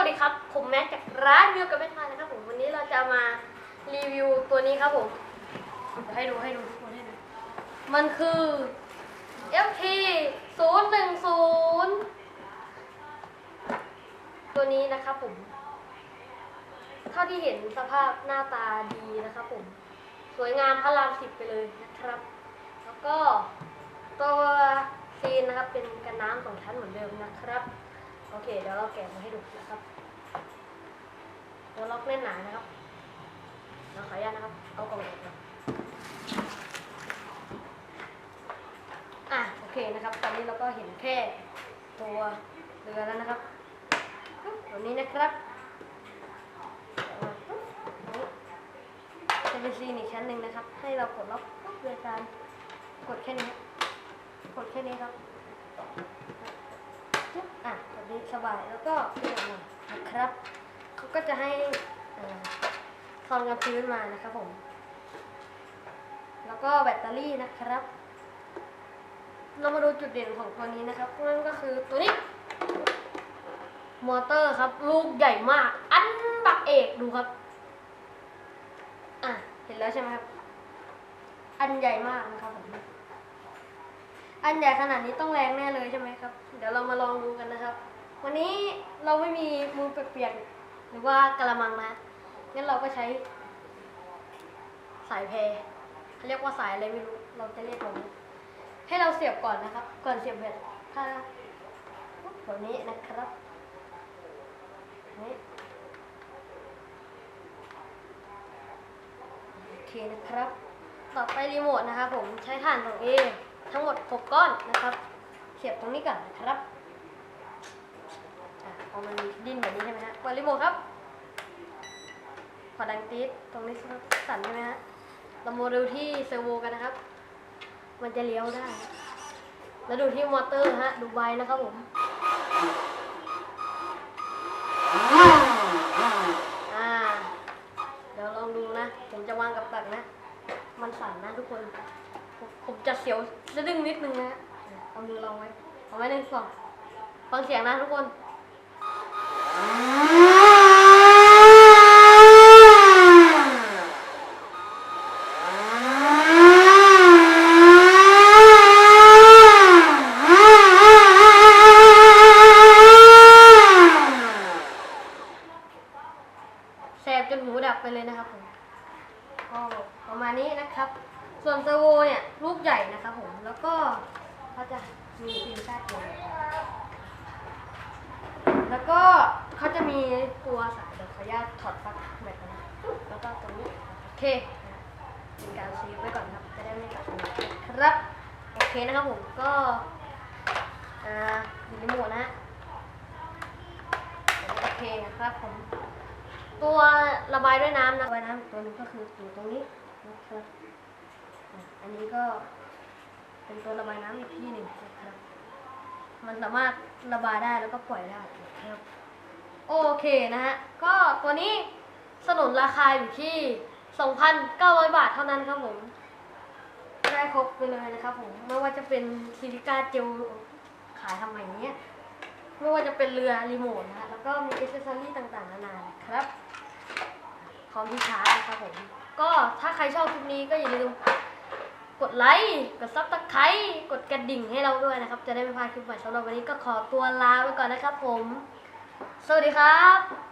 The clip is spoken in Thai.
วัสดีครับ ผมแม็กจากร้านวิวกับแม่ทานนะครับผมวันนี้เราจะมารีวิวตัวนี้ครับผมให้ดูให้ดูทุกคนให้ดูมันคือ FT 0 1 0 ตัวนี้นะครับผม เท่าที่เห็นสภาพหน้าตาดีนะครับผม สวยงามพระรามสิบไปเลยนะครับ แล้วก็ตัวซีนนะครับเป็นกันน้ำสองชั้นเหมือนเดิมนะครับโอเค เดี๋ยวเราแกะมาให้ดูนะครับ แน่นหนานะครับเราขออนุญาตนะครับ เอากล่องออกครับอะโอเคนะครับ ตอนนี้เราก็เห็นแค่ตัวเรือแล้วนะครับตัวนี้นะครับจะเป็นซีนอีกชั้นหนึ่งนะครับ ให้เรากดล็อกโดยการกดแค่นี้กดแค่นี้ครับปุ๊บอะแบบนี้สบายแล้วก็เปลี่ยนมานะครับเขาก็จะให้ เอ่องกันพื้นมานะครับผม แล้วก็แบตเตอรี่นะครับ เรามาดูจุดเด่นของตัวนี้นะครับนั่นก็คือตัวนี้ มอเตอร์ครับ ลูกใหญ่มาก อันบักเอกดูครับ อะ เห็นแล้วใช่ไหมครับ อันใหญ่มากนะครับผมอันใหญ่ขนาดนี้ต้องแรงแน่เลยใช่ไหมครับ เดี๋ยวเรามาลองดูกันนะครับ วันนี้เราไม่มีมือเปียกๆหรือว่ากระมังนะ งั้นเราก็ใช้ สายแพรเขาเรียกว่าสายอะไรไม่รู้ เราจะเรียกแบบนี้ให้เราเสียบก่อนนะครับ ก่อนเสียบเบ็ดถ้าแบบนี้นะครับนี่โอเคนะครับ ต่อไปรีโมทนะครับผมใช้ถ่านของเอทั้งหมด 6 ก้อนนะครับ เสียบตรงนี้ก่อนนะครับอะพอมันดิ้นแบบนี้ใช่ไหมฮะเปิดรีโมทครับ อดังตีดตรงนี้สั่นใช่ไหมฮะเรามาดูที่เซอร์โวกันนะครับ มันจะเลี้ยวได้ แล้วดูที่มอเตอร์ฮะ ดูใบนะครับผมอ่า เดี๋ยวลองดูนะ ผมจะวางกับตักนะ มันสั่นนะทุกคน ผมจะเสียวจะดึงนิดนึงนะฮะเอามือลองไว้ เอาไว้หนึ่งสองฟังเสียงนะทุกคน แสบจนหูดับไปเลยนะครับผมก็ประมาณนี้นะครับ ส่วนเซอร์โวเนี่ยลูกใหญ่นะครับผม แล้วก็เขาจะมีฟิล์มคาดเกลแล้วก็เขาจะมีตัวสายเดี๋ยวขออนุญาตถอดปลั๊กแบตนะแล้วก็ตรงนี้โอเคเป็นการซีฟไว้ก่อนครับ จะได้ไม่กัดมือครับ โอเคนะครับผมก็อ่ามีรีโมทนะฮะโอเคนะครับผม ตัวระบายด้วยน้ำนะระบายน้ำตัวนี้ก็คืออยู่ตรงนี้นะครับอันนี้ก็เป็นตัวระบายน้ำอีกที่หนึ่งนะครับ มันสามารถระบายได้แล้วก็ปล่อยได้นะครับโอเคนะฮะก็ตัวนี้สนุนราคาอยู่ที่ 2,900 บาทเท่านั้นครับผมได้ครบไปเลยนะครับผมไม่ว่าจะเป็นซิลิกาเจลขายทำไมเนี้ยไม่ว่าจะเป็นเรือรีโมทนะฮะแล้วก็มีอิเซอรี่ต่างๆนานาครับ อมที่ชานะครับผม ก็ถ้าใครชอบคลิปนี้ก็อย่าลืมกดไลค์ กดซับสไครต์กดกระดิ่งให้เราด้วยนะครับ จะได้ไม่พลาดคลิปใหม่สำหรับวันนี้ก็ขอตัวลาไปก่อนนะครับผม สวัสดีครับ